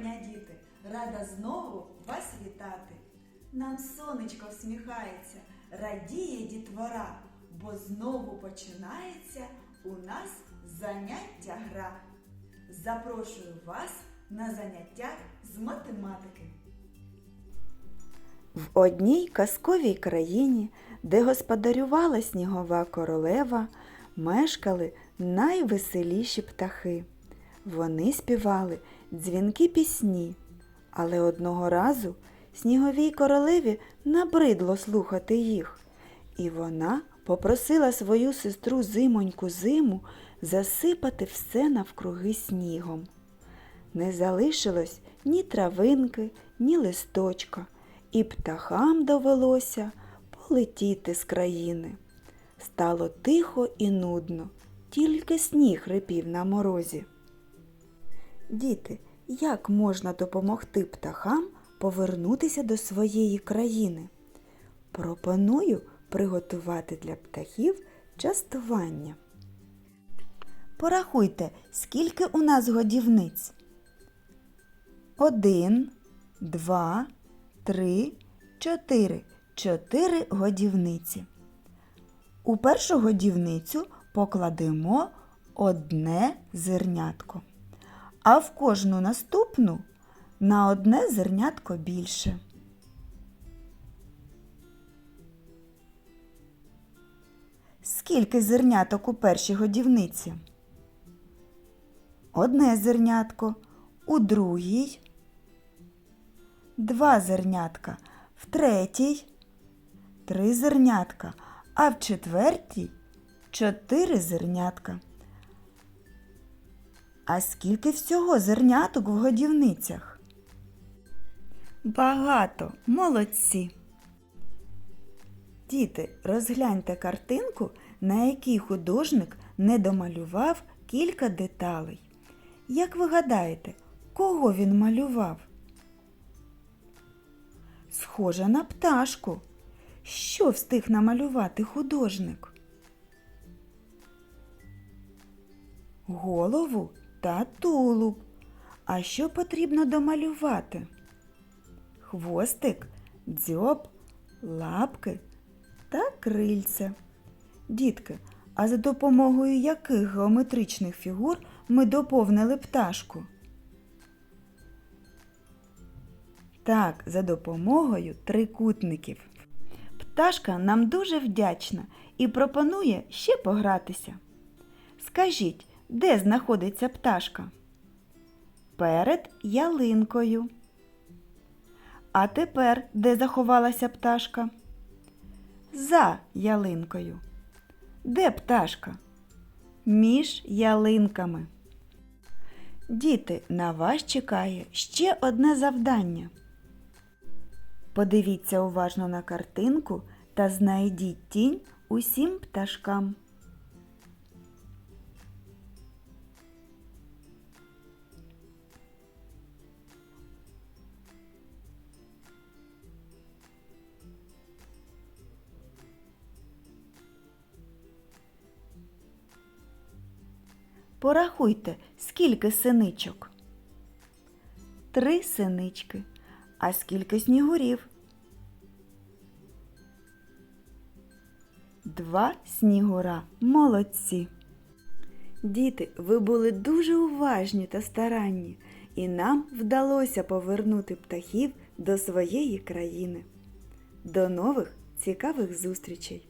дня, діти! Рада знову вас вітати. Нам сонечко всміхається, радіє дітвора, бо знову починається у нас заняття гра. Запрошую вас на заняття з математики. В одній казковій країні, де господарювала снігова королева, мешкали найвеселіші птахи. Вони співали дзвінки пісні, але одного разу сніговій королеві набридло слухати їх, і вона попросила свою сестру зимоньку зиму засипати все навкруги снігом. Не залишилось ні травинки, ні листочка, і птахам довелося полетіти з країни. Стало тихо і нудно, тільки сніг рипів на морозі. Діти, як можна допомогти птахам повернутися до своєї країни? Пропоную приготувати для птахів частування. Порахуйте, скільки у нас годівниць. Один, два, три, чотири. Чотири годівниці. У першу годівницю покладемо одне зернятко, а в кожну наступну на одне зернятко більше. Скільки зерняток у першій годівниці? Одне зернятко, у другій, два зернятка, в третій, три зернятка, а в четвертій чотири зернятка. А скільки всього зерняток в годівницях? Багато, молодці. Діти, розгляньте картинку, на якій художник не домалював кілька деталей. Як ви гадаєте, кого він малював? Схоже на пташку. Що встиг намалювати художник? Голову та тулуб. А що потрібно домалювати? Хвостик, дзьоб, лапки та крильце. Дітки, а за допомогою яких геометричних фігур ми доповнили пташку? Так, за допомогою трикутників. Пташка нам дуже вдячна і пропонує ще погратися. Скажіть, де знаходиться пташка? Перед ялинкою. А тепер де заховалася пташка? За ялинкою. Де пташка? Між ялинками. Діти, на вас чекає ще одне завдання. Подивіться уважно на картинку та знайдіть тінь усім пташкам. Порахуйте, скільки синичок. Три синички. А скільки снігурів? Два снігура. Молодці. Діти, ви були дуже уважні та старанні, і нам вдалося повернути птахів до своєї країни. До нових цікавих зустрічей!